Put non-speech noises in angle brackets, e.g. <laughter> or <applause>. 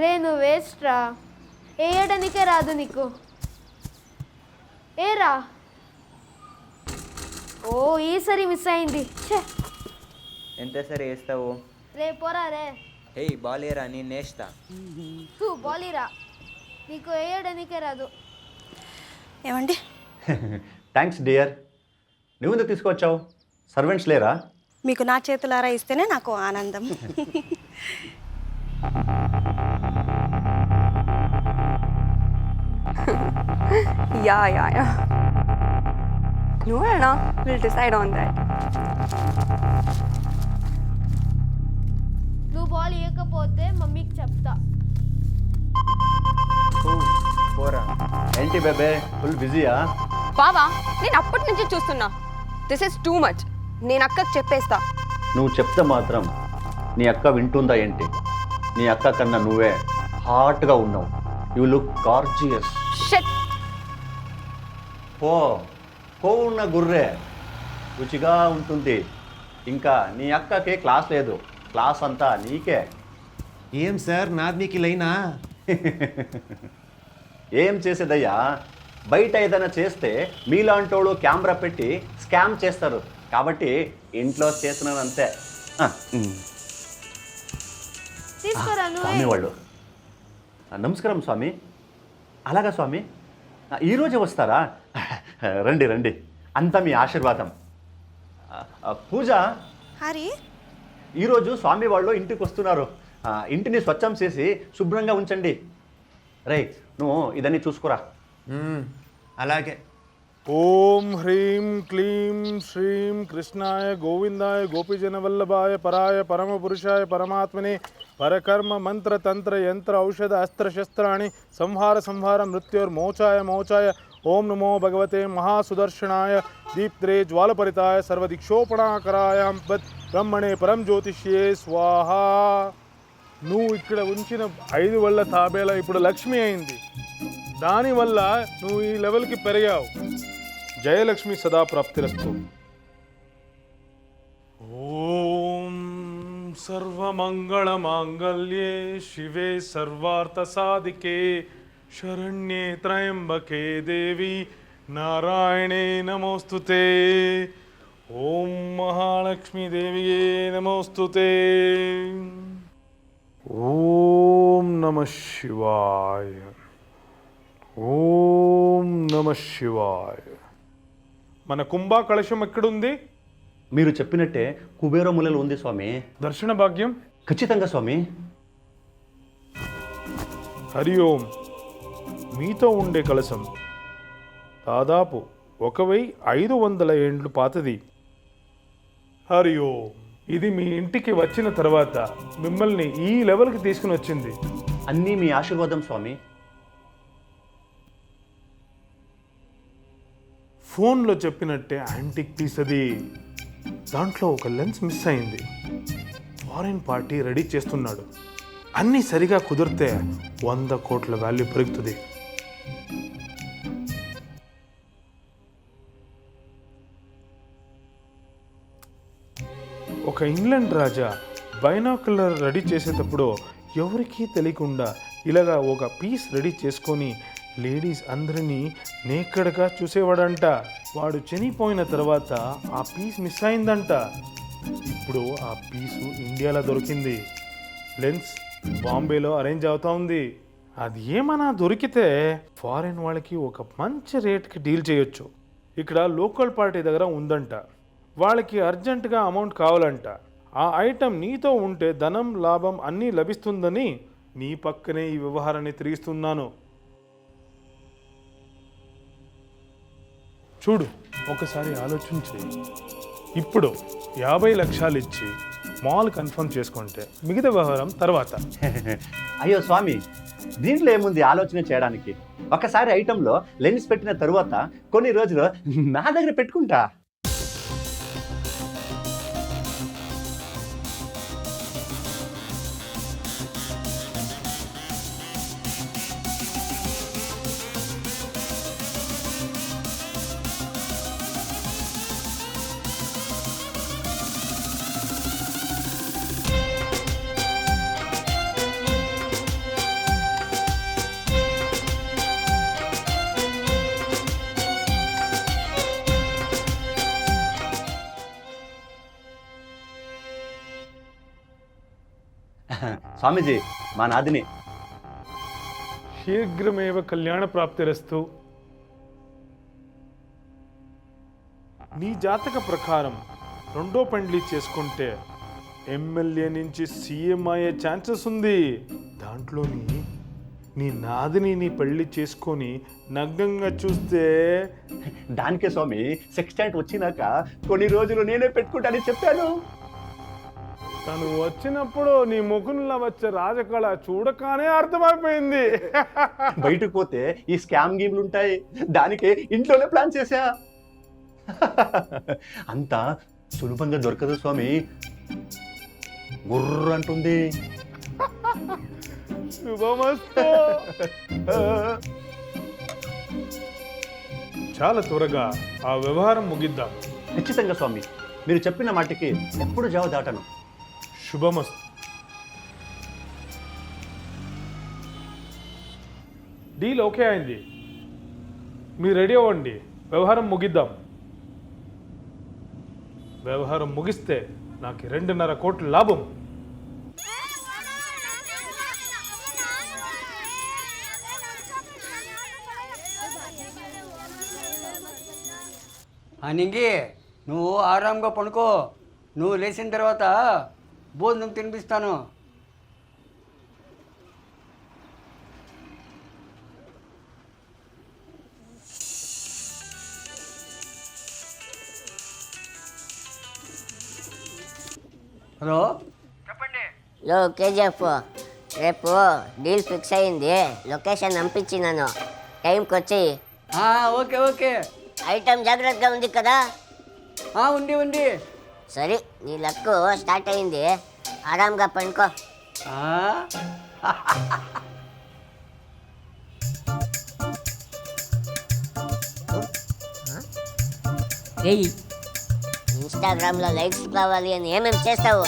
రే నువ్వు వేస్ట్ రా వేయడానికే రాదు నీకు? ఏరా? ఓ ఈసారి మిస్ అయింది. ఛే. ఎంత సరే వేస్తావు? రే పోరా రే. హే బాలేరా నేను నేస్తా. తూ బాలీరా. నీకు వేయడానికే రాదు. ఏమండి? <laughs> థ్యాంక్స్ డియర్ నువ్వు ఎందుకు తీసుకొచ్చావు? సర్వెంట్స్ లేరా? మీకు నా చేతులారా ఇస్తేనే నాకు ఆనందం. <laughs> <laughs> Yeah, yeah, yeah. No, Anna, we'll decide on that. నువ్వు బాల్ ఇవ్వకపోతే మమ్మీకి చెప్తా. ఓ, పోరా. ఏంటి బేబే? ఫుల్ బిజీయా బావా నేను అప్పటి నుంచి చూస్తున్నా. దిస్ ఇస్ టూ మచ్ నేను అక్కకి చెప్పేస్తా. నువ్వు చెప్తే మాత్రం నీ అక్క వింటుందా ఏంటి? నీ అక్క కన్నా నువ్వే హాట్గా ఉన్నావు. You look gorgeous. షెట్. పో. ఉన్న గుర్రే. రుచిగా ఉంటుంది. ఇంకా నీ అక్కకి క్లాస్ లేదు. క్లాస్ అంతా నీకే. ఏం సార్? నాది మీకు లైనా? ఏం చేసేదయ్యా? బయట ఏదైనా చేస్తే మీలాంటోళ్ళు కెమెరా పెట్టి స్కామ్ చేస్తారు. కాబట్టి ఇంట్లో చేస్తున్నాను అంతే ఆ, ఉమ్. తీసుకోరా స్వామి వాళ్ళు నమస్కారం స్వామి. అలాగా స్వామి? ఈరోజే వస్తారా? <laughs> రండి రండి. అంతా మీ ఆశీర్వాదం. పూజ. హరి? ఈరోజు స్వామి వాళ్ళు ఇంటికి వస్తున్నారు. ఇంటిని స్వచ్ఛం చేసి శుభ్రంగా ఉంచండి. రే నువ్వు ఇదన్నీ చూసుకురా? అలాగే. ఓం హ్రీం క్లీం శ్రీం కృష్ణాయ గోవిందాయ గోపీజనవల్లభాయ పరాయ పరమపురుషాయ పరమాత్మనే పరకర్మ మంత్ర తంత్ర యంత్ర ఔషధ అస్త్రశస్త్రాణి సంహార సంహార మృత్యోర్మోచాయ మోచాయ ఓం నమో భగవతే మహాసుదర్శనాయ దీప్త్రే జ్వాలపరితాయ సర్వదిక్షోపణాకరాయ బత్ బ్రహ్మణే పరం జ్యోతిష్యే స్వాహా. నువ్వు ఇక్కడ ఉంచిన ఐదు వల్ల తాబేలా ఇప్పుడు లక్ష్మి అయింది. దానివల్ల నువ్వు ఈ లెవెల్కి పెరిగావు. జయలక్ష్మి సదా ప్రాప్తిరస్తు ఓం సర్వమంగళ మాంగళ్యే శివే సర్వార్థ సాధికే శరణ్యే త్రయంబకే దేవి నారాయణే నమోస్తుతే ఓం మహాలక్ష్మీ దేవియే నమోస్తుతే ఓం నమ శివాయ ఓం నమ శివాయ మన కుంభా కలశం ఎక్కడుంది? మీరు చెప్పినట్టే కుబేర మూలలో ఉంది స్వామి. దర్శన భాగ్యం? ఖచ్చితంగా స్వామి. హరి ఓం. మీతో ఉండే కలశం. దాదాపు ఒక వెయ్యి ఐదు వందల ఏండ్లు పాతది. హరి ఓం. ఇది మీ ఇంటికి వచ్చిన తర్వాత మిమ్మల్ని ఈ లెవెల్కి తీసుకుని వచ్చింది. అన్నీ మీ ఆశీర్వాదం స్వామి. ఫోన్లో చెప్పినట్టే యాంటిక్ పీస్ అది దాంట్లో ఒక లెన్స్ మిస్ అయింది. ఫారిన్ పార్టీ రెడీ చేస్తున్నాడు. అన్నీ సరిగా కుదిరితే వంద కోట్ల వాల్యూ పెరుగుతుంది. ఒక ఇంగ్లాండ్ రాజా బైనాకులర్ రెడీ చేసేటప్పుడు ఎవరికీ తెలియకుండా ఇలాగా ఒక పీస్ రెడీ చేసుకొని లేడీస్ అందరినీ నేక్కడగా చూసేవాడంట. వాడు చనిపోయిన తర్వాత ఆ పీస్ మిస్ అయిందంట. ఇప్పుడు ఆ పీసు ఇండియాలో దొరికింది. లెన్స్ బాంబేలో అరేంజ్ అవుతా ఉంది. అది ఏమైనా దొరికితే ఫారిన్ వాళ్ళకి ఒక మంచి రేట్కి డీల్ చేయొచ్చు. ఇక్కడ లోకల్ పార్టీ దగ్గర ఉందంట. వాళ్ళకి అర్జెంటుగా అమౌంట్ కావాలంట. ఆ ఐటెం నీతో ఉంటే ధనం లాభం అన్నీ లభిస్తుందని నీ పక్కనే ఈ వ్యవహారాన్ని తిరిగిస్తున్నాను. చూడు ఒకసారి ఆలోచించి ఇప్పుడు యాభై లక్షలు ఇచ్చి మాల్ కన్ఫర్మ్ చేసుకుంటే మిగతా వ్యవహారం తర్వాత. <laughs> అయ్యో స్వామి దీంట్లో ఏముంది ఆలోచన చేయడానికి? ఒకసారి ఐటెంలో లెన్స్ పెట్టిన తరువాత కొన్ని రోజులు నా దగ్గర పెట్టుకుంటా. <laughs> స్వామీజీ మా నాదిని. శీఘ్రమేవ కళ్యాణ ప్రాప్తిరస్తు నీ జాతక ప్రకారం రెండో పెండ్లి చేసుకుంటే ఎమ్మెల్యే నుంచి సీఎం అయ్యే ఛాన్సెస్ ఉంది. దాంట్లోని నీ నాదిని నీ పెళ్ళి చేసుకొని నగ్నంగా చూస్తే. దానికే స్వామి సెక్స్టెంట్ వచ్చినాక కొన్ని రోజులు నేనే పెట్టుకుంటానని చెప్పాను. తను వచ్చినప్పుడు నీ ముఖంలో వచ్చే రాజకళ చూడగానే అర్థమైపోయింది. బయటకు పోతే ఈ స్కామ్ గేమ్లు ఉంటాయి. దానికే ఇంట్లోనే ప్లాన్ చేశా. అంత సులభంగా దొరకదు స్వామి. గుర్ర అంటుంది. శుభమస్తు. చాలా త్వరగా ఆ వ్యవహారం ముగిద్దాం. ఖచ్చితంగా స్వామి. మీరు చెప్పిన మాటకి ఎప్పుడు జావ దాటను. శుభమస్తు డీల్ ఓకే అయింది. మీరు రెడీ అవ్వండి. వ్యవహారం ముగిద్దాం. వ్యవహారం ముగిస్తే నాకు రెండున్నర కోట్ల లాభం. అనింగి నువ్వు ఆరాంగా పనుకో. నువ్వు లేచిన తర్వాత భోజనం తినిపిస్తాను. హలో? లో కేజీఎఫ్ రేపు డీల్ ఫిక్స్ అయింది. లొకేషన్ పంపించినాను టైంకి వచ్చి. ఆ, ఓకే ఓకే. ఐటమ్ జాగ్రత్తగా ఉంది కదా? ఆ, ఉంది ఉంది. సరే నీ లక్కు స్టార్ట్ అయింది. ఆరాంగా పండుకో. ఇన్స్టాగ్రామ్లో లైక్స్ కావాలి అని ఏమేమి చేస్తావు?